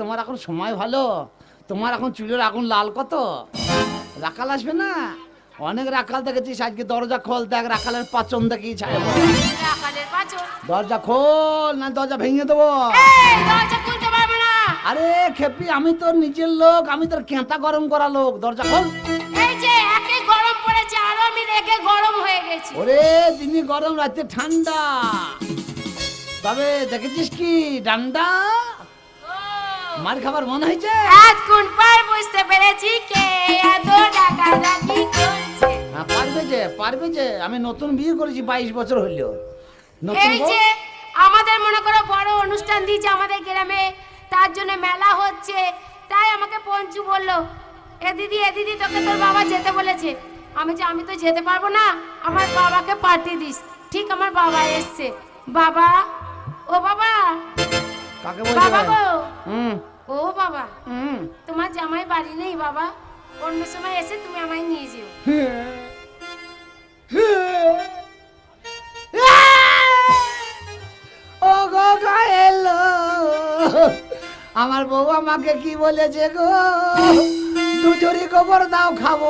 তোমার এখন সময় ভালো। তোমার এখন চুলের আগুন লাল কত? রাখাল আসবে না? অনেক রাখাল দেখেছিস আজকে দরজা খোল দেখ রাখালের পাচন দেখি দরজা খোল না দরজা ভেঙে দেবো। আরে খেপি আমি তোর নিজের লোক আমি তোর কেঁতা গরম করা লোক। দরজা খোল। গরম পড়েছে আরও আমি রেগে গরম হয়ে গেছি। ওরে দিনে গরম রাতে ঠান্ডা। তবে দেখেছিস কি ডান্ডা? মার খাবার মনে হয়েছে? এতক্ষণ পার বুঝতে পেরেছি কে? এত টাকা ডাকাডাকি করছে। হ্যাঁ, পারবে যে পারবে যে। আমি নতুন বিয়ে করেছি বাইশ বছর হইল। নতুন এই বউ? যে আমাদের মনে করো বড় অনুষ্ঠান দিয়েছে আমাদের গ্রামে। তার জন্য মেলা হচ্ছে। তাই আমাকে পঞ্চু বলল এ দিদি এ দিদি তোকে তোর বাবা যেতে বলেছে। আমি যে আমি তো যেতে পারব না। আমার বাবাকে পাঠিয়ে দিস। ঠিক আমার বাবা এসছে। বাবা ও বাবা কাকে বলছে বাবা গো। হুম। ও বাবা। হুম। তোমার জামাই বাড়ি নেই বাবা। অন্য সময় এসে তুমি আমায় নিয়ে যেও। ও গো এলো আমার বউ আমাকে কি বলেছে গো? দুজুরি গোবর দাও খাব।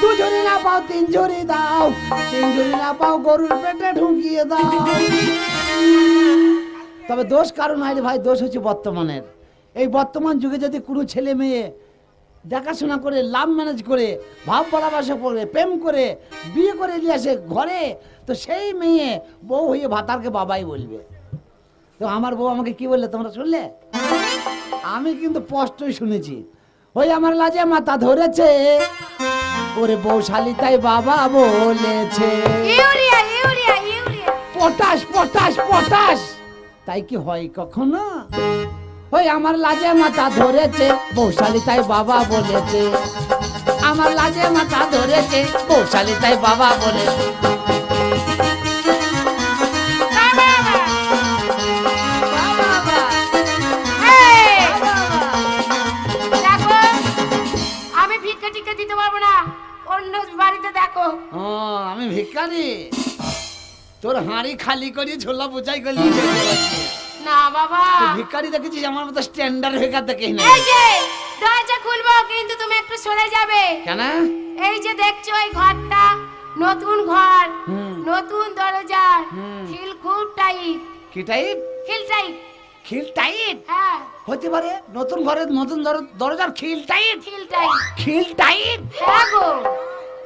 দুজুরি না পাও তিন ঝুড়ি দাও। তিন ঝুড়ি না পাও গরুর পেটে ঢুকিয়ে দাও। তবে দোষ কারণ রে ভাই দোষ হচ্ছে বর্তমানের। এই বর্তমান যুগে যদি কোনো ছেলে মেয়ে দেখাশোনা করে লাভ ম্যানেজ করে ভাব ভালোবাসা করে প্রেম করে বিয়ে করে নিয়ে আসে ঘরে তো সেই মেয়ে বউ হয়ে ভাতারকে বাবাই বলবে। তো আমার বউ আমাকে কি বললে তোমরা শুনলে? আমি কিন্তু স্পষ্টই শুনেছি। ওই আমার লাজে মাথা ধরেছে ওরে বউ শালি তাই বাবা বলেছে। পটাশ পটাশ পটাশ! তাই কি হয় কখনো? ওই আমার লাজে মাথা ধরেছে বৌশালী তাই বাবা বলেছে। আমার লাজে মাথা ধরেছে বৌশালী তাই বাবা বলেছে। আমি ভিক্ষা টিক্ষা দিতে পারব না। অন্য বাড়িতে দেখো। ও আমি ভিখারি তোর হাঁড়ি খালি করি ঝোলা বোঝাই করলি। না বাবা। ভিখারি দেখেছিস? আমার মতো স্ট্যান্ডার্ড ভিকার দেখেই না। এই যে দরজা খুলবো কিন্তু তুমি একটু সরে যাবে। কেন? এই যে দেখছ এই ঘরটা নতুন ঘর নতুন দরজার হুম। খিল খুব টাইট কি টাইট খিল টাইট খিল টাইট হ্যাঁ। হতে পারে নতুন ঘরের নতুন দর- দরজার খিল টাইট খিল টাইট খিল টাইট হ্যাঁ গো।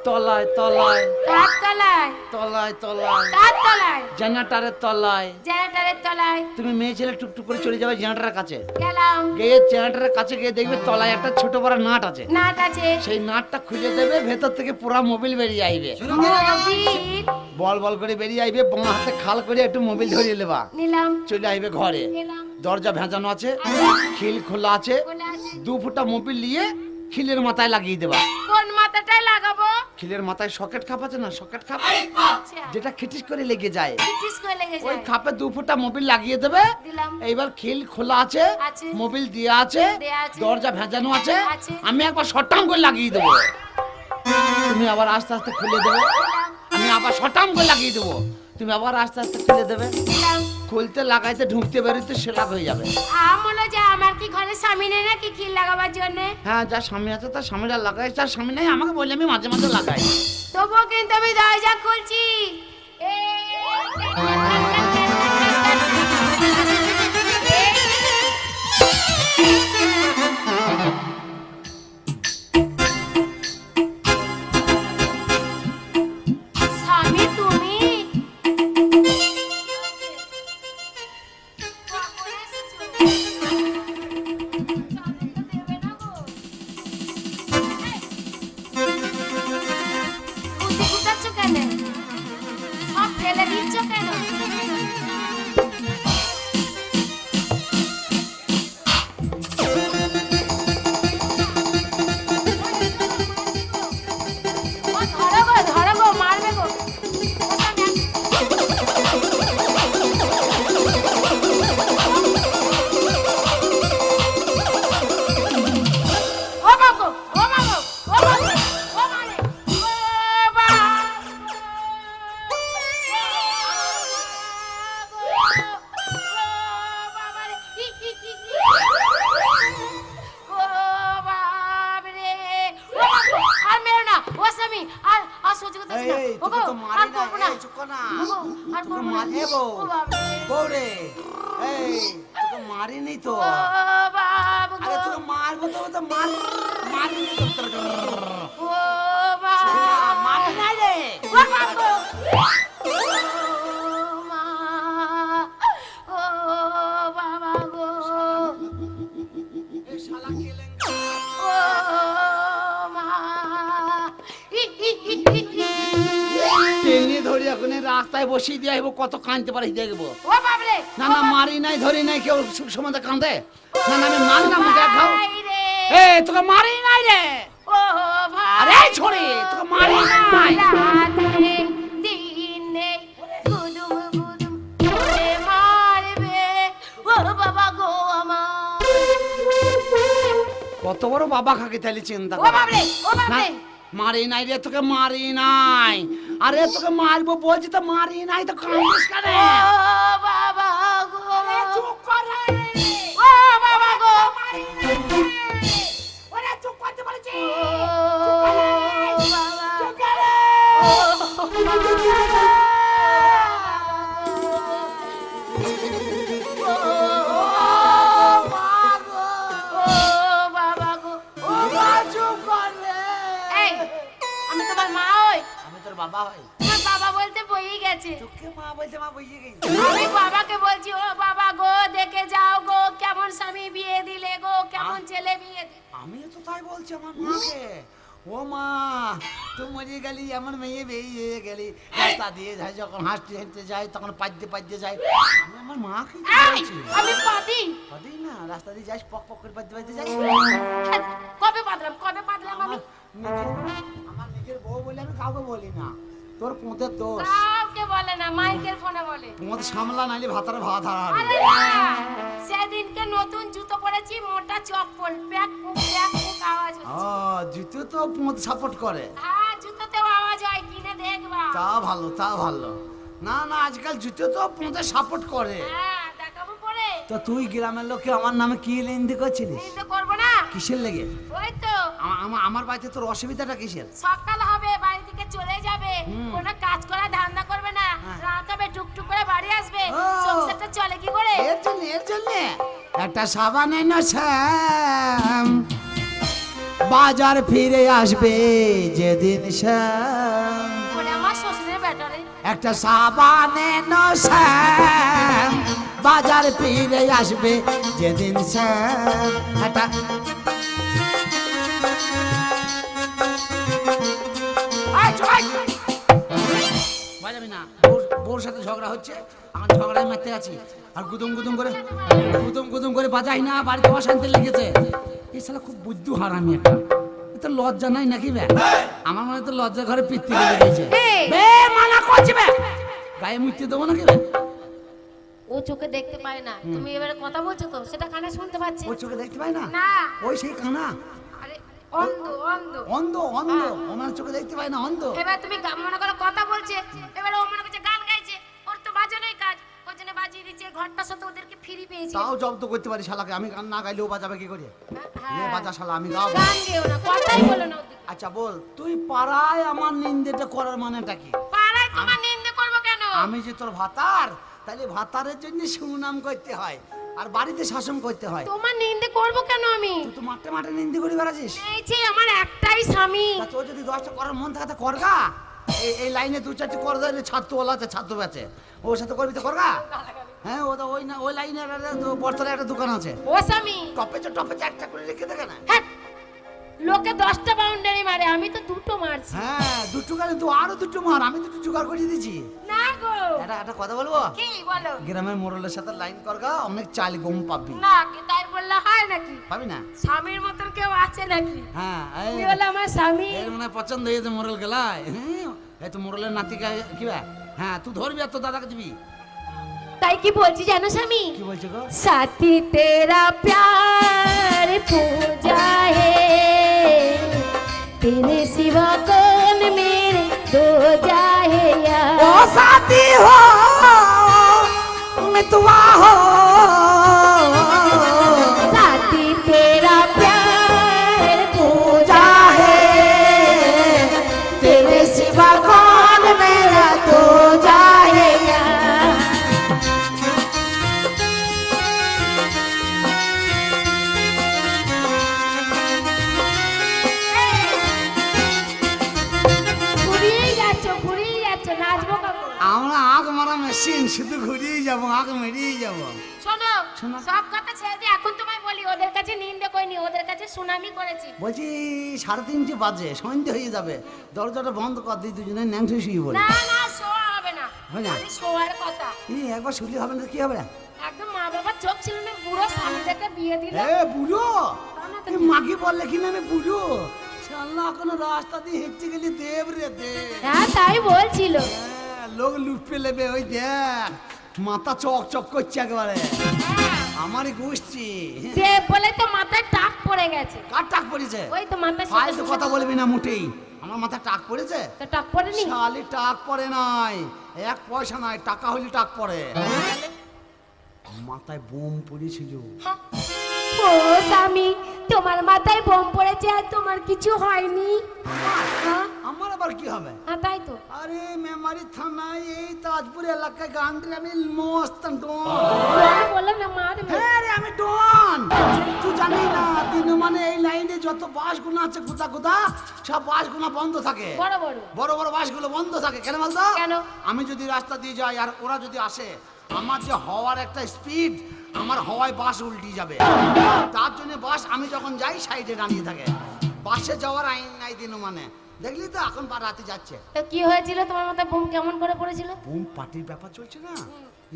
তলায় তলায়। তলায়। তলায় তলায়। তার তলায়। জেনারেটারের তলায়। জেনারেটারের তলায়। তুমি মেয়ে ছেলে টুকটুক করে চলে যাবে জেনারেটারের কাছে। গেলাম। গিয়ে জেনারেটারের কাছে গিয়ে দেখবে তলায় একটা ছোট বড় নাট আছে। নাট আছে। সেই নাটটা খুলে দেবে ভেতর থেকে পুরা মোবিল বেরিয়ে আইবে। বল বল করে বেরিয়ে আইবে বাঁ হাতে খাল করে একটু মোবিল ধরিয়ে নেবা। নিলাম। চলে আইবে ঘরে। নিলাম। দরজা ভেজানো আছে খিল খোলা আছে। খোলা আছে। দু ফুটা মোবিল নিয়ে খিলের মাথায় লাগিয়ে দেবা। কোন মাথাটায় লাগাবো? খিলের মাথায় সকেট খাপ আছে না? সকেট খাপ? যেটা খিটিস করে লেগে যায়। ব্রিটিশ করে লেগে যায়। ওই খাপে দু ফুটা মোবিল লাগিয়ে দেবে। দিলাম। এইবার খিল খোলা আছে। মোবিল দেয়া আছে। দরজা ভেজানো আছে। আছে। আমি একবার শটাম করে লাগিয়ে দেবো। তুমি আবার আস্তে আস্তে খুলে দেবে। আমি আবার শটাম করে লাগিয়ে দেবো। তুমি আবার আস্তে আস্তে খুলে দেবে। দিলাম। খুলতে লাগাইতে ঢুকতে বেরোতে সেটা হয়ে যাবে। আমলো যে আমার কি ঘরে স্বামী নেই নাকি? কি লাগাবার জন্য? হ্যাঁ যা স্বামী আছে তার স্বামীরা লাগাই তার স্বামী নেই আমাকে বললে আমি মাঝে মাঝে লাগাই। তবুও কিন্তু আমি দরজা খুলছি। স্বামী মারিনি তো। আরে গো মারবো তো মার- মারিনি তো রাস্তায় বসিয়ে দিয়ে আসব কত কাঁদতে পারি দেখব ও বাবরে না না মারি নাই ধরি নাই কেউ সুখ সময় কাঁদে? না না আমি মারলাম দেখাও। ভাই রে। এ তোকে মারি নাই রে। ও আরে ছোড়ে তোকে মারি নাই। কত বড় বাবা খাকে তাহলে চিন্তা না, মারি নাই রে তোকে মারি নাই। আরে তোকে মারবো বলছি তো মারি নাই তো কাঁদিস কেন ও আমি তোর বাবা হই তোমার বাবা বলতে বই গেছে। তোকে মা বলতে মা বইয়ে গেছি। আমি বাবাকে বলছি ও বাবা গো দেখে যাও গো কেমন স্বামী বিয়ে দিলে গো কেমন ছেলে বিয়ে দিলে আমিও তো তাই বলছি আমার মাকে। ও মা তুই মরে গেলি এমন মেয়ে বেরিয়ে গেলি। রাস্তা দিয়ে যাই যখন হাঁটতে হাঁটতে যাই তখন পাদ্যে পাদ্যে যাই আমি আমার মাকে বলছি? আমি পাদি কদিন না রাস্তা দিয়ে যাস পক পক করে পাদ্যে পাদ্যে যাই কবে পাদলাম কবে পাদলাম আমি? আমার নিজের বউ বলে আমি কাউকে বলি না। তোর পোঁতের দোষ। কাউকে বলে না মাইকের ফোনে বলে। পোঁত সামলা নাইলে ভাতারে ভাত হারাবি। সেদিনকে নতুন জুতো পরেছি মোটা চপ্পল প্যাক পুক প্যাক পুক আওয়াজ ও হচ্ছে। জুতো তো পোঁত সাপোর্ট করে। হ্যাঁ জুতোতেও আওয়াজ হয় কিনে দেখবা। তা ভালো তা ভালো। না না আজকাল জুতো তো পোঁতে সাপোর্ট করে। হ্যাঁ দেখাবো পরে। তো তুই গ্রামের লোককে আমার নামে কি লেনদি করছিলিস? চিন্তা করব না? কিসের লেগে? ওই তো। আমা- আমা- আমার বাড়িতে তোর অসুবিধাটা কিসের? সকাল হবে বাড়ি থেকে চলে যাবে হুম। কোনো কাজ করা ধান্দা করবে না। হ্যাঁ। রাত হবে টুকটুক করে বাড়ি আসবে। সংসারটা চলে কি করে? এর জন্য এর জন্য। একটা সাবান এনো শ্যাম। বাজার ফিরে আসবে যেদিন শ্যাম। আমার শ্বশুরের ব্যাটারে। একটা সাবান এনো শ্যাম। বাজার ফিরে আসবে যেদিন শ্যাম। একটা বাজাবি না। বউর সাথে ঝগড়া হচ্ছে আমার ঝগড়ায় মারতে আছি। আর গুদুম গুদুম করে গুদুম গুদুম করে বাজাই না বাড়িতে অশান্তি লেগেছে। এই শালা খুব বুদ্ধু হারামি একটা। তো লজ্জা নাই নাকি বে? আমার মনে হয় তো লজ্জা ঘরে পিত্তি লেগে দিয়েছে এই। বে মানা করছি বে! গায়ে মুক্তি দেবো নাকি বে? ও চোখে দেখতে পায় না। তুমি এবারে কথা বলছো তো? সেটা কানে শুনতে পাচ্ছে। ওই চোখে দেখতে পাই না? না। ওই সেই কানা? অন্ধ অন্ধ। অন্ধ অন্ধ। ওনার চোখে দেখতে পাই না অন্ধ। এবার তুমি মনে করো কথা বলছে এবার ও মনে করছে গান গাইছে ওর তো বাজানোই কাজ। ওর জন্য বাজিয়ে দিচ্ছে ঘরটার সাথে ওদেরকে ফ্রি পেয়েছে। তাও জব্দ করতে পারি শালাকে আমি গান না গাইলেও বাজাবে কি করে? হ্যাঁ। বাজা শালা আমি গাবো। গান গেও না কথাই বলো না আচ্ছা বল তুই পাড়ায় আমার নিন্দেটা করার মানেটা কি? পাড়ায় তোমার নিন্দে করব কেন? আমি যে তোর ভাতার তাহলে ভাতারের জন্য সুনাম করতে হয়। আর বাড়িতে শাসন করতে হয়। তোমার নিন্দে করব কেন আমি? তুই তো মাঠে মাঠে নিন্দে করে বেড়াছিস এই যে আমার একটাই স্বামী। তা তোর যদি দশটা করার মন থাকে করগা। এই এই লাইনে দু চারটি কর ছাত্র ওলা আছে ছাত্র বেচে ওর সাথে করবি তো করগা? হ্যাঁ ও তো ওই না ওই লাইনে বর্তমানে একটা দোকান আছে। ও স্বামী। টপে টপেচে টপে চো একটা করে রেখে দেখে না হ্যাঁ লোকে দশটা বাউন্ডারি মারে আমি তো দুটো মারছি। হ্যাঁ দুটো গেলে তো আরও দুটো মার আমি দুটো জোগাড় করে দিয়েছি। না গো। এটা একটা কথা বলব? কি বলো? গ্রামের মোরলের সাথে লাইন কর গা অনেক চাল গম পাবি। না কি তাই বললে হয় নাকি? পাবি না? স্বামীর মতন কেউ আছে নাকি? হ্যাঁ এই হলো আমার স্বামী। এর মনে পছন্দ হয়েছে মোরল গেলায়। এই তো মোরলের নাতি কি বা? হ্যাঁ তুই ধরবি আর তো দাদাকে দিবি। তাই কি বলছি জানো স্বামী? কি বলছো গো? সাথী তেরা প্যার পূজা तेरे सिवा कौन मेरे दो जाए यार? ओ साथी हो मितवा हो। শোনো শোনো। সব কথা ছেড়ে দিয়ে এখন তোমায় বলি ওদের কাছে নিন্দে ওদের কাছে সুনামি করেছি। বলছি সাড়ে তিনটে বাজে সন্ধে হয়ে যাবে দরজাটা বন্ধ কর দিই দুজনে ন্যাংস শুয়ে বলে না না শোয়া হবে না। হয় না? শোয়ার কথা। এই একবার শুলি হবে না কি হবে? একদম মা বাবার চোখ ছিল না বুড়ো স্বামী বিয়ে দিলে। এ বুড়ো? মাকে বললে কি না আমি বুড়ো? কোনো রাস্তা দিয়ে হেঁটে গেলি দেব রে দেব। হ্যাঁ তাই বলছিল। হ্যাঁ, লোক লুপে নেবে ওই দেখ। মাথা চক চক করছে একেবারে। হ্যাঁ, আমারই গোষ্ঠী। যে বলে তো মাথায় টাক পড়ে গেছে। কার টাক পড়েছে? ওই তো মাথায় ফালতু কথা বলবি না মোটেই। আমার মাথা টাক পড়েছে? তো টাক পড়েনি? শালি টাক পড়ে নাই। এক পয়সা নাই টাকা হলে টাক পড়ে। মাথায় বোম পড়েছিল। হ্যাঁ। ও স্বামী তোমার মাথায় বোম পড়েছে আর তোমার কিছু হয়নি। হ্যাঁ? আমার আবার কি হবে? হ্যাঁ, তাই তো। আরে মেমারি থানায় এই তাজপুর এলাকায় গান্ডি আমি মস্ত ডন। আমি বললাম না মা রে, হ্যাঁ রে আমি ডন। তুই জানি না দিন মানে এই লাইনে যত বাসগুলো আছে কোথা কোথা সব বাসগুলো বন্ধ থাকে। বড় বড়। বড় বড় বাসগুলো বন্ধ থাকে কেন বলতো? কেন? আমি যদি রাস্তা দিয়ে যাই আর ওরা যদি আসে আমার যে হওয়ার একটা স্পিড আমার হওয়ায় বাস উল্টি যাবে। তার জন্য বাস আমি যখন যাই সাইডে দাঁড়িয়ে থাকে। বাসে যাওয়ার আইন নাই দিন মানে। দেখলি তো এখন বা রাতে যাচ্ছে। তো কি হয়েছিল? তোমার মাথায় বোম কেমন করে পড়েছিল? বোম পার্টির ব্যাপার চলছে না?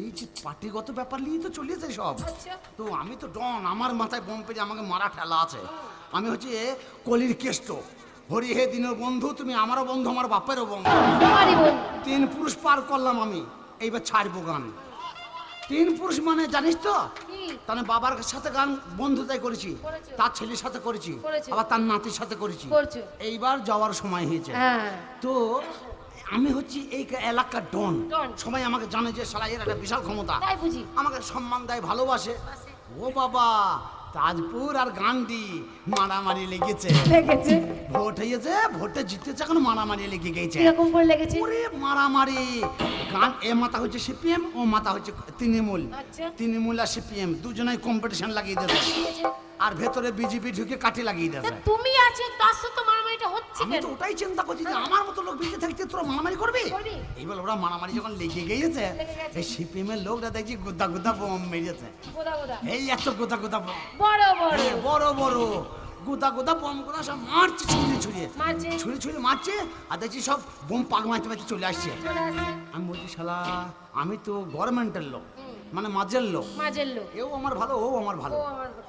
এই যে পার্টিগত ব্যাপার নিয়ে তো চলেছে সব। আচ্ছা। তো আমি তো ডন আমার মাথায় বোম পেরে আমাকে মারা ঠেলা আছে। আমি হচ্ছে কলির কেষ্ট। হরি হে দিনের বন্ধু তুমি আমারও বন্ধু আমার বাপেরও বন্ধু। বন্ধু। তিন পুরুষ পার করলাম আমি। এইবার ছাড়বো গান। তিন পুরুষ মানে জানিস তো? তাহলে বাবার সাথে গান বন্ধুতাই করেছি। তার ছেলের সাথে করেছি। আবার তার নাতির সাথে করেছি। এইবার যাওয়ার সময় হয়েছে। হ্যাঁ। তো আমি হচ্ছি এই এলাকার ডন। সবাই আমাকে জানে যে সালাইয়ের এর একটা বিশাল ক্ষমতা। আমাকে সম্মান দেয় ভালোবাসে। ও বাবা তাজপুর আর গান্ডি মারামারি লেগেছে। লেগেছে? ভোট হয়েছে ভোটে জিতেছে এখন মারামারি লেগে গেছে। এরকম করে লেগেছে? ওরে মারামারি। গান এ মাথা হচ্ছে সিপিএম ও মাথা হচ্ছে তৃণমূল। আচ্ছা। তৃণমূল আর সিপিএম দুজনেই কম্পিটিশন লাগিয়ে দিয়েছে দিয়েছে। আর ভেতরে বিজেপি ঢুকে কাটি লাগিয়ে দেবে। দিয়েছে তুমি আছো তার সাথে হচ্ছে আমি তো ওটাই চিন্তা করছি যে আমার মতো লোক বেঁচে থাকতে তোরা মারামারি করবি। এইবার ওরা মারামারি যখন লেগে গিয়েছে এই লোকরা দেখছি গুদা গুদা বোম মেরেছে। এই এত গুদা গুদা বড় বড়। হ্যাঁ, বড় বড়। গুদা গুদা বোমগুলা সব মারছে ছুঁড়ে ছুঁড়ে। ছুঁড়ে ছুঁড়ে মারছে আর দেখছি সব বোম পাক মারতে মারতে চলে আসছে। আমি বলছি শালা আমি তো গভর্নমেন্টের লোক মানে মাঝের লোক। মাঝের লোক। এও আমার ভালো ও আমার ভালো।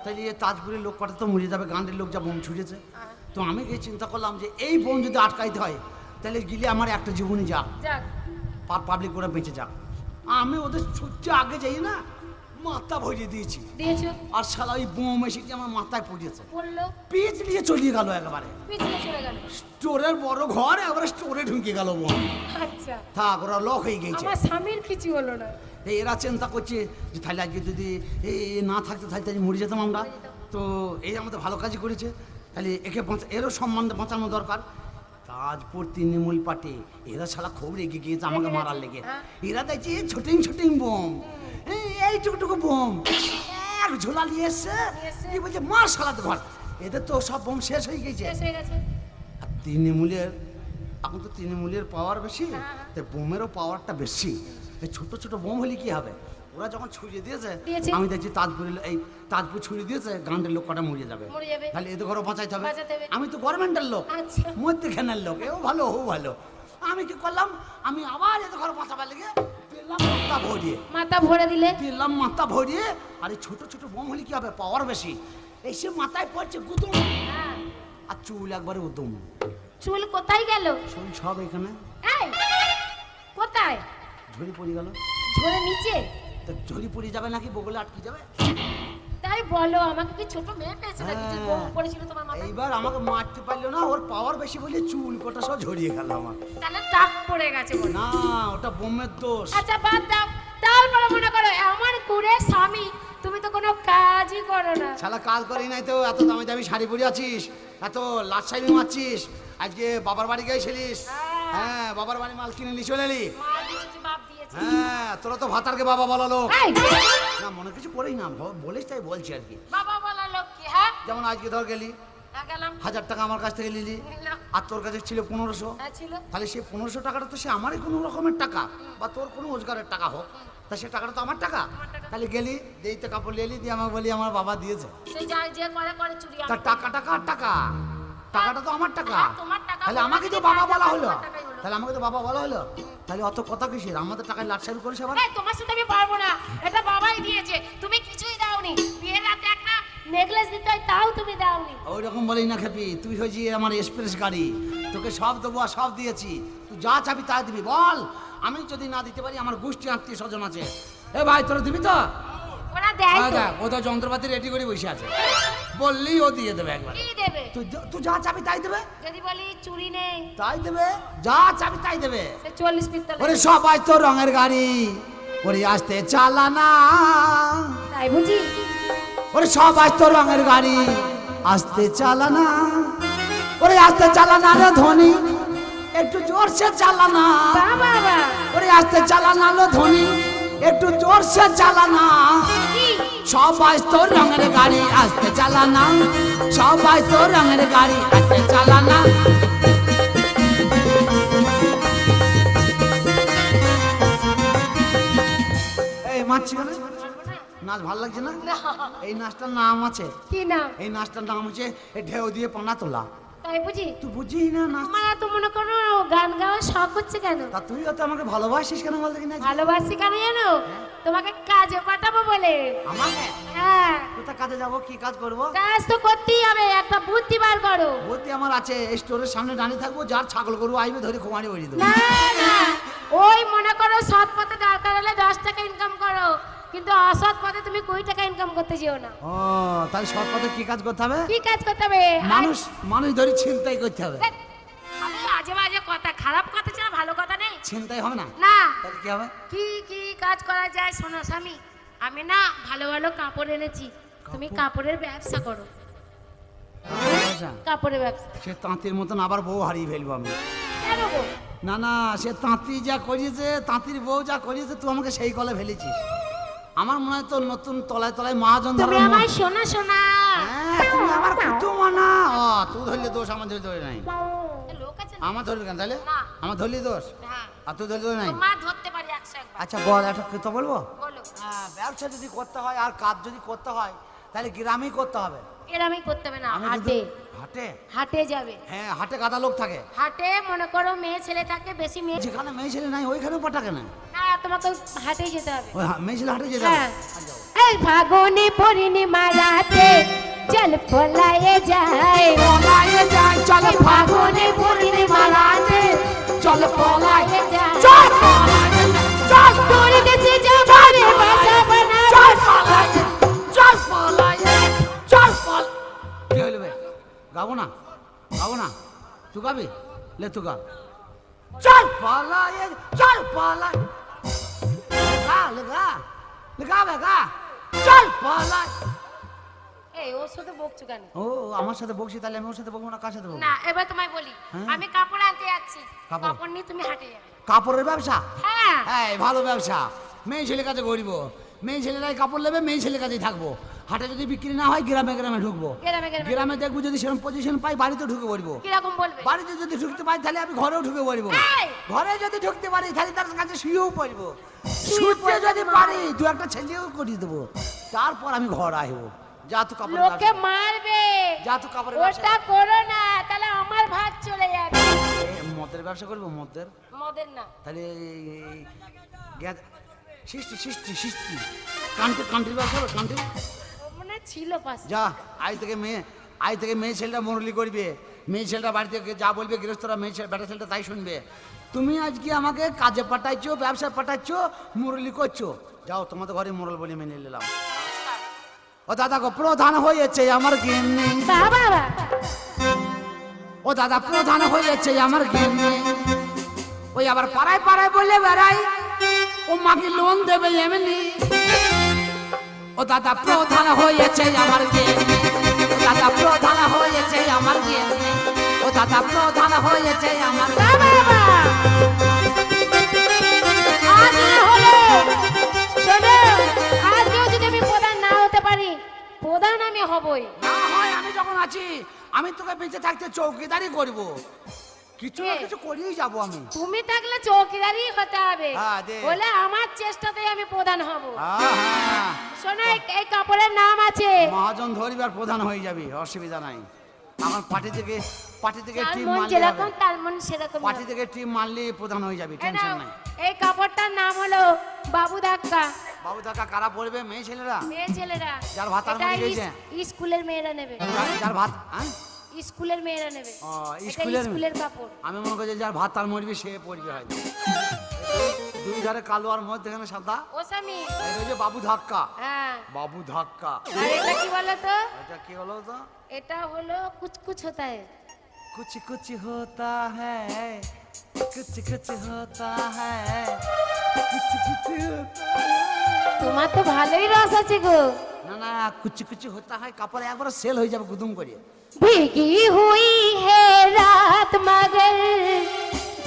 তাই এই তাজপুরের লোক কটা তো মরে যাবে গান্ডের লোক যা বোম ছুঁড়েছে। হ্যাঁ। তো আমি গিয়ে চিন্তা করলাম যে এই বোন যদি আটকাইতে হয় তাহলে গিলে আমার একটা জীবনই যাক। যাক। পাবলিক ওরা বেঁচে যাক। আমি ওদের ছুটতে আগে যাই না মাথা ভরিয়ে দিয়েছি। আর শালা ওই বোম এসে আমার মাথায় পিচ নিয়ে চলিয়ে গেল একেবারে। স্টোরের বড় ঘর একবারে স্টোরে ঢুকে গেল বোম। আচ্ছা। থাক ওরা লক হয়ে গেছে আমার স্বামীর কিছু হলো না। এরা চিন্তা করছে যে তাহলে আজকে যদি না থাকতে তাহলে মরে যেতাম আমরা। তো এই আমাদের ভালো কাজই করেছে। তাহলে একে বাঁচা এরও সম্মান বাঁচানো দরকার। তাজপুর তৃণমূল পার্টি এরা সারা খুব রেগে গিয়েছে আমাকে মারার লেগে। হ্যাঁ। এরা দেখছি ছোটিং ছোটিং বোম। এই এইটুকুটুকু বোম। এক ঝোলা নিয়ে এসছে। কি বলছে? মার সালাতে ঘর। এদের তো সব বোম শেষ হয়ে গেছে। আর তৃণমূলের এখন তো তৃণমূলের পাওয়ার বেশি। হ্যাঁ। তাই বোমেরও পাওয়ারটা বেশি। এই ছোট ছোট বোম হলে কি হবে? ওরা যখন ছুড়িয়ে দিয়েছে। আমি দেখছি তাজপুরের লো- এই তাজপুর ছুড়ে দিয়েছে গান্ডের লোক কটা মরে যাবে। তাহলে এদের ঘরও বাঁচাইতে হবে। আমি তো গভর্নমেন্টের লোক। আচ্ছা। মধ্যেখানের লোক। এও ভালো ও ভালো। আমি কি করলাম? আমি আবার এদের ঘর বাঁচাবার লেগে মাথা ভরিয়ে। মাথা ভরে দিলে? পেলাম মাথা ভরিয়ে। আর এই ছোট ছোট বোম হলে কি হবে? পাওয়ার বেশি। এসে মাথায় পড়ছে গুদুম। হ্যাঁ। আর চুল একবারে উদুম। চুল কোথায় গেল? শোন সব এখানে। কোথায়? ঝড়ি পড়ে গেল। ঝরে নিচে? তা ঝড়ি পড়ে যাবে নাকি? বগলে আটকে যাবে? তাই বলো আমাকে কি ছোট মেয়ে পেয়েছে নাকি? যে বোম হ্যাঁ। পড়েছিল তোমার মাথায়? এইবার আমাকে মারতে পারল না ওর পাওয়ার বেশি বলে চুল কটা সব ঝরিয়ে গেল আমার। তাহলে টাক পড়ে গেছে বলে। না ওটা বোমের দোষ। আচ্ছা বাদ দাও। তারপরে মনে করো আমার কুড়ে স্বামী তুমি তো কোনো কাজই করো না। শালা কাজ করি নাই তো এত দামি দামি শাড়ি পরে আছিস এত লাট শাড়ি মারছিস। আজকে বাবার বাড়ি গেছিলিস। হ্যাঁ। বাবার বাড়ি মাল কিনে নিয়ে চলে এলি। হ্যাঁ তোরা তো ভাতারকে বাবা এই, না মনে কিছু করেই না বলিস তাই বলছি আর কি। বাবা বলা লোক কি হ্যাঁ? যেমন আজকে ধর গেলি হাজার টাকা আমার কাছ থেকে নিলি আর তোর কাছে ছিল পনেরোশো। হ্যাঁ তাহলে সেই পনেরোশো টাকাটা তো সে আমারই কোনো রকমের টাকা বা তোর কোনো রোজগারের টাকা হোক। তা সে টাকাটা তো আমার টাকা। তাহলে গেলি দেই তো কাপড় নিয়ে এলি দিয়ে আমাকে বলি আমার বাবা দিয়েছে। টাকাটা কার টাকা। টাকাটা তো আমার টাকা। হ্যাঁ, তোমার টাকা তাহলে আমাকে তো বাবা বলা হলো। তাহলে আমাকে তো বাবা বলা হলো। তাহলে অত কথা কিসের? আমাদের টাকায় লাটসাইল করেছে আবার। এই, তোমার সাথে আমি পারব না। এটা বাবাই দিয়েছে। তুমি কিছুই দাওনি। বিয়ের রাতে একটা নেকলেস দিতে হয় তাও তুমি দাওনি। ওই রকম বলেই না খেপি। তুই হয়েছি আমার এক্সপ্রেস গাড়ি। তোকে সব দেবো আর সব দিয়েছি। তুই যা চাবি তা দিবি বল। আমি যদি না দিতে পারি আমার গোষ্ঠী আত্মীয় স্বজন আছে। এ ভাই তোরা দিবি তো? ওরা দেয় তো। দেখ ও তো যন্ত্রপাতি রেডি করে বসে আছে। বললেই ও দিয়ে দেবে একবার। কি দেবে? তুই যা- তুই যা চাবি তাই দেবে। যদি বলি চুরি নেই। তাই দেবে। যা চাবি তাই দেবে। চল্লিশ পিস্তল ওরে সবাই তো রঙের গাড়ি ওরে আসতে চালানা তাই বুঝি? ওরে সবাই তো রঙের গাড়ি আসতে চালানা ওরে আসতে চালানা রে ধনী একটু জোরসে চালানা ওরে আসতে চালানা লো ধনী একটু জোরসে চালানা সবাই তো রঙের গাড়ি আসতে চালানা সবাই তো রঙের গাড়ি আসতে চালানা এই নাচ ভালো লাগছে না। এই নাচটার নাম আছে। কি নাম? এই নাচটার নাম হচ্ছে ঢেউ দিয়ে পানা তোলা। তাই বুঝি? তুই বুঝিস না নাচ তোমার এত মনে করো গান গাওয়ার শখ হচ্ছে কেন? তা তুই তো আমাকে ভালোবাসিস কেন বলতে কিনা? ভালোবাসি কেন জানো? তোমাকে কাজে পাঠাবো বলে। আমাকে? হ্যাঁ। কোথা কাজে যাব কি কাজ করব? কাজ তো করতেই হবে একটা বুদ্ধি বার করো। বুদ্ধি আমার আছে স্টোরের সামনে দাঁড়িয়ে থাকব যার ছাগল গরু আইবে ধরে খোঁয়ানি বেরিয়ে দেবো। না না। ওই মনে করো সৎ পথে দরকার হলে দশ টাকা ইনকাম কিন্তু অসৎ পথে তুমি কুড়ি টাকা ইনকাম করতে যেও না। ও তাহলে সৎ পথে কি কাজ করতে হবে? কি কাজ করতে হবে? মানুষ মানুষ ধরে ছিনতাই করতে হবে। আজে বাজে কথা খারাপ কথা ছাড়া ভালো কথা নেই। ছিনতাই হবে না? না। তাহলে কি হবে? কি কি কাজ করা যায় শোনো স্বামী? আমি না ভালো ভালো কাপড় এনেছি। তুমি কাপড়ের ব্যবসা করো। আচ্ছা, কাপড়ের ব্যবসা। সে তাঁতির মতন আবার বউ হারিয়ে ফেলব আমি। কেন না না সে তাঁতি যা করিয়েছে তাঁতির বউ যা করিয়েছে তুই আমাকে সেই কলে ফেলেছিস। আমার মনে হয় তো নতুন তলায় তলায় মহাজন তুমি আমার শোনা শোনা। হ্যাঁ, তুমি আমার কুটুম না ও তুই ধরলে দোষ আমার ধরে ধরে নাই? আমার ধরলি কেন? তাহলে আমার ধরলি দোষ? হ্যাঁ। আর তুই ধরলি নাই? একশো একবার। আচ্ছা বল একটা কথা বলব? হ্যাঁ ব্যবসা যদি করতে হয় আর কাজ যদি করতে হয় তাহলে গ্রামেই করতে হবে। এরামই করতে হবে না হাটে। হাটে? হাটে যাবে। হ্যাঁ হাটে গাদা লোক থাকে। হাটে মনে করো মেয়ে ছেলে থাকে বেশি মেয়ে যেখানে মেয়ে ছেলে নাই ওইখানেও পাঠাকে না। না তোমাকে হাটে যেতে হবে। ওই মেয়ে ছেলে হাটে যেতে হবে? হ্যাঁ। এই ফাগুনে পূর্ণিমা রাতে জল পলায়ে যায়। পলায়ে যায়, চল ফাগুনে পূর্ণিমা রাতে চল পলায়ে যায়। চল পলায়ে চল তোর কাছে যাবারে গাবো না গাবো না। তুই গাবি লে তুই গা চল পলায়ে চল পলাই। গা লে গা লে গা বে গা। চল! পলাই। এই ওর সাথে বকছো কেন? ও আমার সাথে বকছি তাহলে আমি ওর সাথে বকবো না? কার সাথে বকবো? না এবার তোমায় বলি হ্যাঁ? আমি কাপড় আনতে যাচ্ছি। কাপড়? নিয়ে তুমি হাটে যাবে। কাপড়ের ব্যবসা? হ্যাঁ। ভালো ব্যবসা। মেয়ে ছেলে কাছে গড়িব। মেয়ে ছেলেরাই কাপড় নেবে মেয়ে ছেলে কাছেই থাকব। হাটে যদি বিক্রি না হয় গ্রামে গ্রামে ঢুকবো। গ্রামে গ্রামে গ্রামে দেখব যদি সেরকম পজিশন পাই বাড়িতে ঢুকে পড়ব। কীরকম বলবে? বাড়িতে যদি ঢুকতে পারি তাহলে আমি ঘরেও ঢুকে পড়ব। ঘরে যদি ঢুকতে পারি তাহলে তার কাছে শুয়েও পড়ব। শুতে যদি। পারি। দু একটা ছেলেও করিয়ে দেবো। তারপর আমি ঘর আসব যা তো কাপড় লোকে মারবে। যা তো ব্যবসা। ওটা করো না তাহলে আমার ভাগ চলে যাবে। মদের ব্যবসা করব মদের? মদের না। তাহলে সৃষ্টি সৃষ্টি সৃষ্টি। কান্ট্রি কান্ট্রি ব্যবসা কান্ট্রি ছিল পাশে। যা আজ থেকে মেয়ে আজ থেকে মেয়ে ছেলেটা মুরলি করবে। মেয়ে ছেলেটা বাড়িতে যা বলবে গৃহস্থরা মেয়ে ছেলে বেটা ছেলেটা তাই শুনবে। তুমি আজকে আমাকে কাজে পাঠাইছো ব্যবসায় পাঠাচ্ছো মুরলি করছ। যাও তোমাদের ঘরে মুরল বলে মেনে নিলাম। ও দাদা গো প্রধান হয়েছে আমার গিন্নি। ও দাদা প্রধান হয়েছে আমার গিন্নি। ওই আবার পাড়ায় পাড়ায় বলে বেড়াই। ও মাকে লোন দেবে এমনি। ও দাদা প্রধান হয়েছে আমার ও দাদা প্রধান হয়েছে আমার গিন্নি ও দাদা প্রধান হয়েছে আমার প্রধান আমি হবই। না হয় আমি যখন আছি আমি তোকে বেঁচে থাকতে চৌকিদারি করব। কিছু না কিছু করিয়েই যাব আমি। তুমি থাকলে চৌকিদারই হতে হবে। হ্যাঁ, দে। বলে আমার চেষ্টাতেই আমি প্রধান হব। শোনো এই- এই কাপড়ের নাম আছে। মহাজন ধরিবার প্রধান হয়ে যাবি অসুবিধা নাই। আমার পার্টি থেকে পার্টি থেকে টিম মন মারলে যেরকম তার মন সেরকম পার্টি থেকে টিম মারলে প্রধান হয়ে যাবে টেনশন নাই। এই কাপড়টার নাম হলো বাবু ধাক্কা। বাবু দাকা কারা পড়বে মেয়ে ছেলেরা? মেয়ে ছেলেরা। যার ভাতার এটা মরে ইস- স্কুলের মেয়েরা নেবে। যার- যার ভাত হ্যাঁ স্কুলের মেয়েরা নেবে। স্কুলের স্কুলের কাপড়। আমি মনে করি যার ভাত তার মরবে সে পরবে হয় দুই ধারে কালো আর মধ্যখানে সাদা? ও স্বামী। এটা যে বাবু ধাক্কা। হ্যাঁ। বাবু ধাক্কা। আর এটা কি বলো তো এটা কি বলো তো এটা হলো কুচকুচ হতা হ্যায় কুচ কুচি হতা হ্যায় কুচ কুচ হতা হ্যায় কুচ কুচ তোমার তো ভালোই রস আছে গো। না না কুচি কুচি হতা হয় কাপড় একবার সেল হয়ে যাবে গুদুম করে भीगी हुई है रात मगर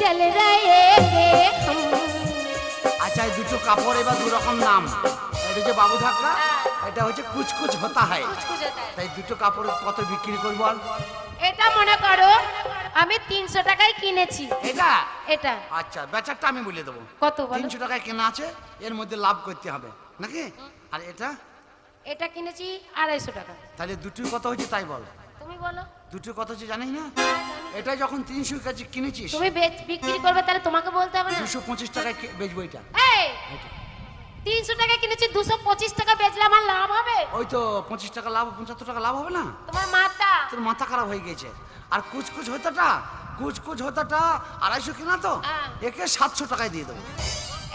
जल रहे हैं हम আচ্ছা এই দুটো কাপড় এবার দু রকম নাম এটা হচ্ছে বাবু ধাক্কা এটা হচ্ছে কুচকুচ হতা হয় কুচকুচ হতা है তাই দুটো কাপড় কত বিক্রি করবো বল এটা মনে করো আমি তিনশো টাকায় কিনেছি এটা এটা আচ্ছা বেচারটা আমি বলে দেবো কত বলো তিনশো টাকায় কেনা আছে এর মধ্যে লাভ করতে হবে নাকি আর এটা এটা কিনেছি আড়াইশো টাকা তাহলে দুটোই কত হচ্ছে তাই বল তুমি বলো। দুটো কত হচ্ছে জানিস না? এটা যখন তিনশো কাছে কিনেছিস। তুমি বেচ- বিক্রি করবে তাহলে তোমাকে বলতে হবে না। দুশো পঁচিশ টাকায় কে- বেচবো এটা। এই! তিনশো টাকা কিনেছি দুশো পঁচিশ টাকা বেচলে আমার লাভ হবে? ওই তো পঁচিশ টাকা লাভ পঁচাত্তর টাকা লাভ হবে না? তোমার মাথা। তোর মাথা খারাপ হয়ে গেছে। আর কুচকুচ হতাটা কুচকুচ হতাটা আড়াইশো কিনা তো? হ্যাঁ। একে সাতশো টাকায় দিয়ে দেবো।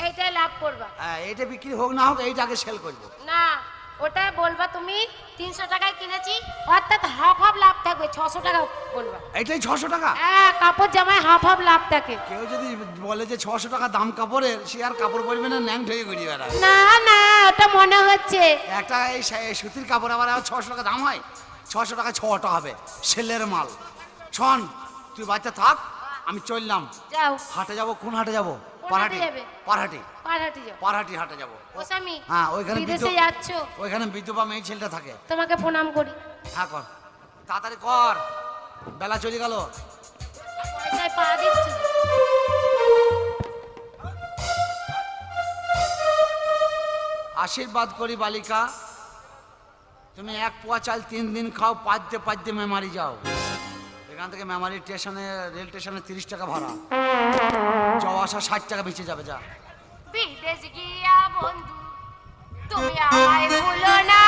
এইটাই লাভ করবা। হ্যাঁ, এটা বিক্রি হোক না হোক এইটা আগে সেল করব। না। ওটা বলবা তুমি তিনশো টাকায় কিনেছি অর্থাৎ হাফ হাফ লাভ থাকবে ছশো টাকা বলবা। এইটাই ছশো টাকা? হ্যাঁ কাপড় জামায় হাফ হাফ লাভ থাকে। কেউ যদি বলে যে ছশো টাকা দাম কাপড়ের সে আর কাপড় পরবে না ন্যাং ঢেকে ঘুরিয়ে বেড়াবে না না ওটা মনে হচ্ছে। একটা এই সুতির কাপড় আবার ছশো টাকা দাম হয়? ছশো টাকা ছটা হবে সেলের মাল। ছন তুই বাচ্চা থাক আমি চললাম। যাও। হাটে যাব কোন হাটে যাব? যাবে? পাড়াটি। হাটে যাব। ও স্বামী হ্যাঁ ওইখানে বিদেশে যাচ্ছ? ওইখানে বিধবা মেয়ে ছেলেটা থাকে। তোমাকে প্রণাম করি। হ্যাঁ কর। তাড়াতাড়ি কর। বেলা চলে গেল। পয়সায় পা দিচ্ছি। আশীর্বাদ করি বালিকা। তুমি এক পোয়া চাল তিন দিন খাও পাঁচতে পাঁচতে মেমারি যাও। এখান থেকে মেমারি স্টেশনে, রেল স্টেশনে তিরিশ টাকা ভাড়া। যাওয়া আসা ষাট টাকা বেঁচে যাবে, যা। বিদেশ গিয়া বন্ধু, তুমি আমায় ভুলো না।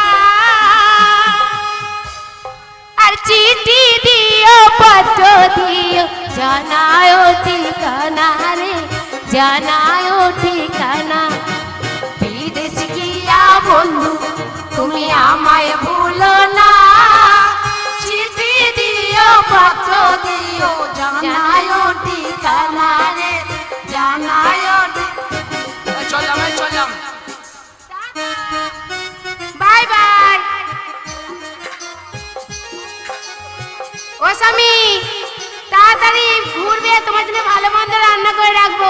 আর চিঠি দিও, পত্র দিও জানায় ঠিকানা রে জানায় ঠিকানা। বিদেশ গিয়া বন্ধু, তুমি আমায় ভুলো না। ঠিকানা রে জানায় এই চললাম বাই বাই। ও স্বামী তাড়াতাড়ি ঘুরবে তোমার জন্য ভালো মন্দ রান্না করে রাখব।